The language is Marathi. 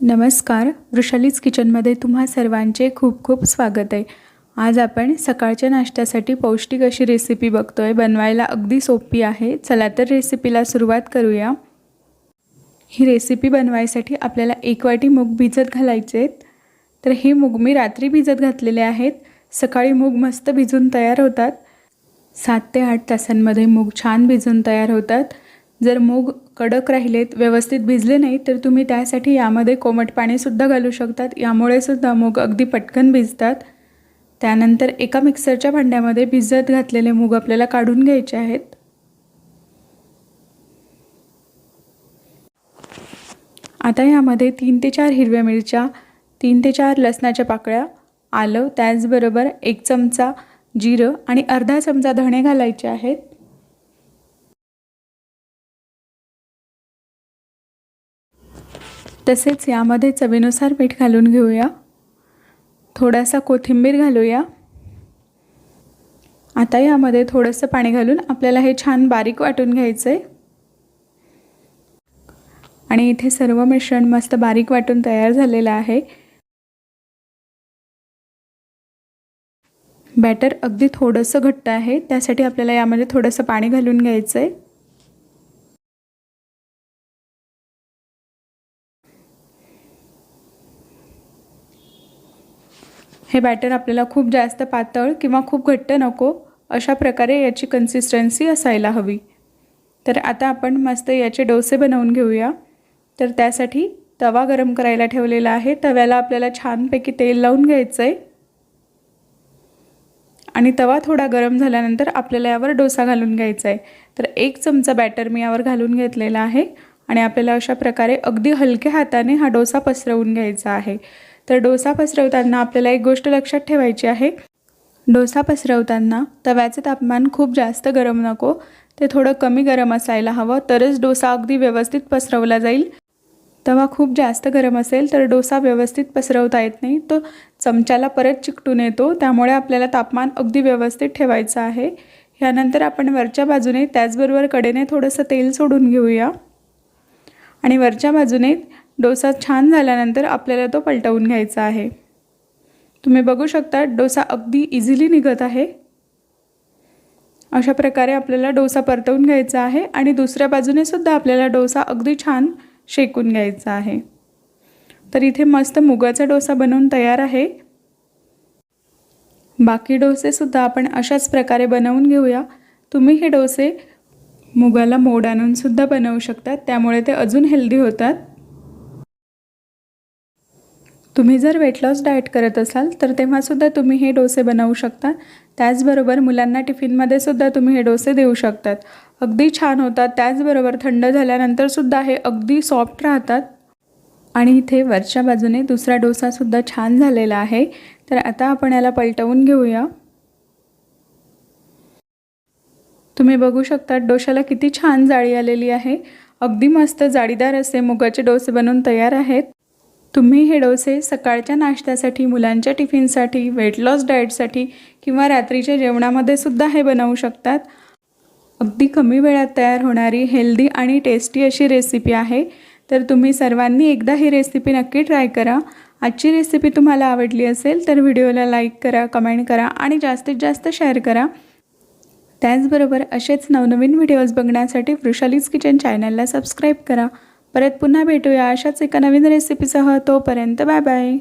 नमस्कार वृषालीज किचनमध्ये तुम्हा सर्वांचे खूप खूप स्वागत आहे. आज आपण सकाळच्या नाश्त्यासाठी पौष्टिक अशी रेसिपी बघतो आहे बनवायला अगदी सोपी आहे. चला तर रेसिपीला सुरुवात करूया. ही रेसिपी बनवायसाठी आपल्याला एक वाटी मूग भिजत घालायचे आहेत. तर हे मूग मी रात्री भिजत घातलेले आहेत. सकाळी मूग मस्त भिजून तयार होतात. सात ते आठ तासांमध्ये मूग छान भिजून तयार होतात. जर मूग कडक राहिलेत व्यवस्थित भिजले नाही तर तुम्ही त्यासाठी यामध्ये कोमट पाणीसुद्धा घालू शकतात. यामुळे सुद्धा मूग अगदी पटकन भिजतात. त्यानंतर एका मिक्सरच्या भांड्यामध्ये भिजत घातलेले मूग आपल्याला काढून घ्यायचे आहेत. आता यामध्ये तीन ते चार हिरव्या मिरच्या तीन ते चार लसणाच्या पाकळ्या आलं त्याचबरोबर एक चमचा जिरं आणि अर्धा चमचा धणे घालायचे आहेत. तसेच यामध्ये चवीनुसार मीठ घालून घेऊया. थोडासा कोथिंबीर घालूया. आता यामध्ये थोडंसं पाणी घालून आपल्याला हे छान बारीक वाटून घ्यायचं आहे आणि इथे सर्व मिश्रण मस्त बारीक वाटून तयार झालेलं आहे. बॅटर अगदी थोडंसं घट्ट आहे त्यासाठी आपल्याला यामध्ये थोडंसं पाणी घालून घ्यायचं आहे हे बॅटर आपल्याला खूप जास्त पातळ किंवा खूप घट्ट नको अशा प्रकारे याची कन्सिस्टन्सी असायला हवी. तर आता आपण मस्त याचे डोसे बनवून घेऊया. तर त्यासाठी तवा गरम करायला ठेवलेला आहे. तव्याला आपल्याला छानपैकी तेल लावून घ्यायचं आहे आणि तवा थोडा गरम झाल्यानंतर आपल्याला यावर डोसा घालून घ्यायचा आहे तर एक चमचा बॅटर मी यावर घालून घेतलेला आहे. आणि आपल्याला अशा प्रकारे अगदी हलक्या हाताने हा डोसा पसरवून घ्यायचा आहे. तर डोसा पसरवताना आपल्याला एक गोष्ट लक्षात ठेवायची आहे. डोसा पसरवताना तव्याचे तापमान खूप जास्त गरम नको. ते थोडं कमी गरम असायला हवं तरच डोसा अगदी व्यवस्थित पसरवला जाईल. तवा खूप जास्त गरम असेल तर डोसा व्यवस्थित पसरवता येत नाही. तो चमच्याला परत चिकटून येतो त्यामुळे आपल्याला तापमान अगदी व्यवस्थित ठेवायचं आहे. ह्यानंतर आपण वरच्या बाजूने त्याचबरोबर कडेने थोडंसं तेल सोडून घेऊया. आणि वरच्या बाजूने डोसा छान झाल्यानंतर आपल्याला तो पलटवून घ्यायचा आहे. तुम्ही बघू शकता डोसा अगदी इझिली निघत आहे. अशा प्रकारे आपल्याला डोसा परतवून घ्यायचा आहे आणि दुसऱ्या बाजूने सुद्धा आपल्याला डोसा अगदी छान शेकून घ्यायचा आहे. तर इथे मस्त मुगाचा डोसा बनवून तयार आहे. बाकी डोसेसुद्धा आपण अशाच प्रकारे बनवून घेऊया. तुम्ही हे डोसे मुगाला मोड आणूनसुद्धा बनवू शकतात. त्यामुळे ते अजून हेल्दी होतात. तुम्ही जर वेट लॉस डाएट करत असाल तर तेव्हासुद्धा तुम्ही हे डोसे बनवू शकता. त्याचबरोबर मुलांना टिफिनमध्ये सुद्धा तुम्ही हे डोसे देऊ शकतात. अगदी छान होतात. त्याचबरोबर थंड झाल्यानंतरसुद्धा हे अगदी सॉफ्ट राहतात. आणि इथे वरच्या बाजूने दुसरा डोसासुद्धा छान झालेला आहे. तर आता आपण याला पलटवून घेऊया. तुम्ही बघू शकता डोशाला किती छान जाळी आलेली आहे. अगदी मस्त जाळीदार असे मुगाचे डोसे बनवून तयार आहेत. तुम्ही हे डोसे सकाळच्या नाश्त्यासाठी मुलांच्या टिफिनसाठी वेट लॉस डाएटसाठी किंवा रात्रीच्या जेवणामध्ये सुद्धा हे बनवू शकतात. अगदी कमी वेळात तयार होणारी हेल्दी आणि टेस्टी अशी रेसिपी आहे. तर तुम्ही सर्वांनी एकदा ही रेसिपी नक्की ट्राय करा. आजची रेसिपी तुम्हाला आवडली असेल तर व्हिडिओला लाईक करा कमेंट करा आणि जास्तीत जास्त शेअर करा. त्याचबरोबर असेच नवनवीन व्हिडिओज बघण्यासाठी वृषालीज किचन चॅनलला सबस्क्राईब करा. परत पुन्हा भेटूया अशाच एका नवीन रेसिपीसह तोपर्यंत बाय बाय.